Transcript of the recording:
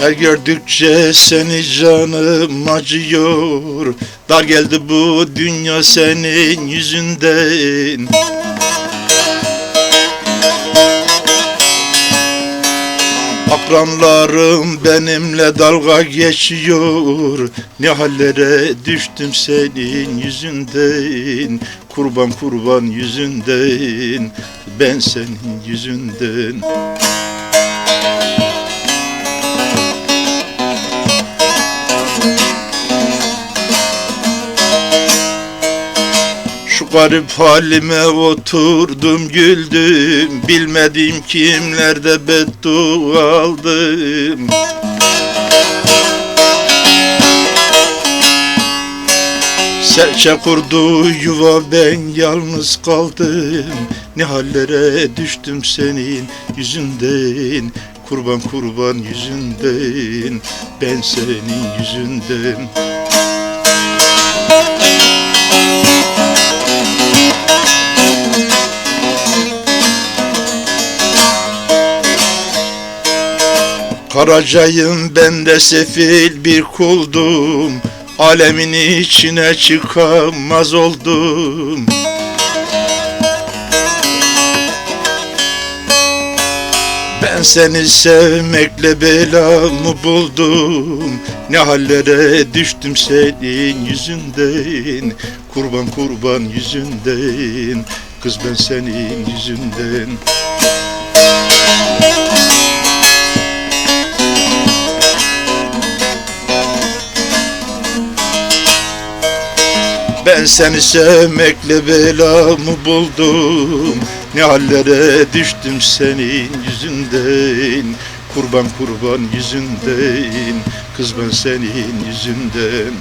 Her gördükçe seni canım acıyor. Dar geldi bu dünya senin yüzünden. Akranlarım benimle dalga geçiyor. Ne hallere düştüm senin yüzünden. Kurban kurban yüzünden. Ben senin yüzünden garip halime oturdum güldüm. Bilmediğim kimlerde beddua aldım. Serçe kurdu yuva ben yalnız kaldım. Ne hallere düştüm senin yüzünden. Kurban kurban yüzünden Ben senin yüzünden Karacayım ben de sefil bir kuldum. Alemin içine çıkamaz oldum. Ben seni sevmekle belamı buldum. Ne hallere düştüm senin yüzünden. Kurban kurban yüzünden. Kız ben senin yüzünden Ben seni sevmekle belamı buldum. Ne hallere düştüm senin yüzünden. Kurban kurban yüzünden. Kız ben senin yüzünden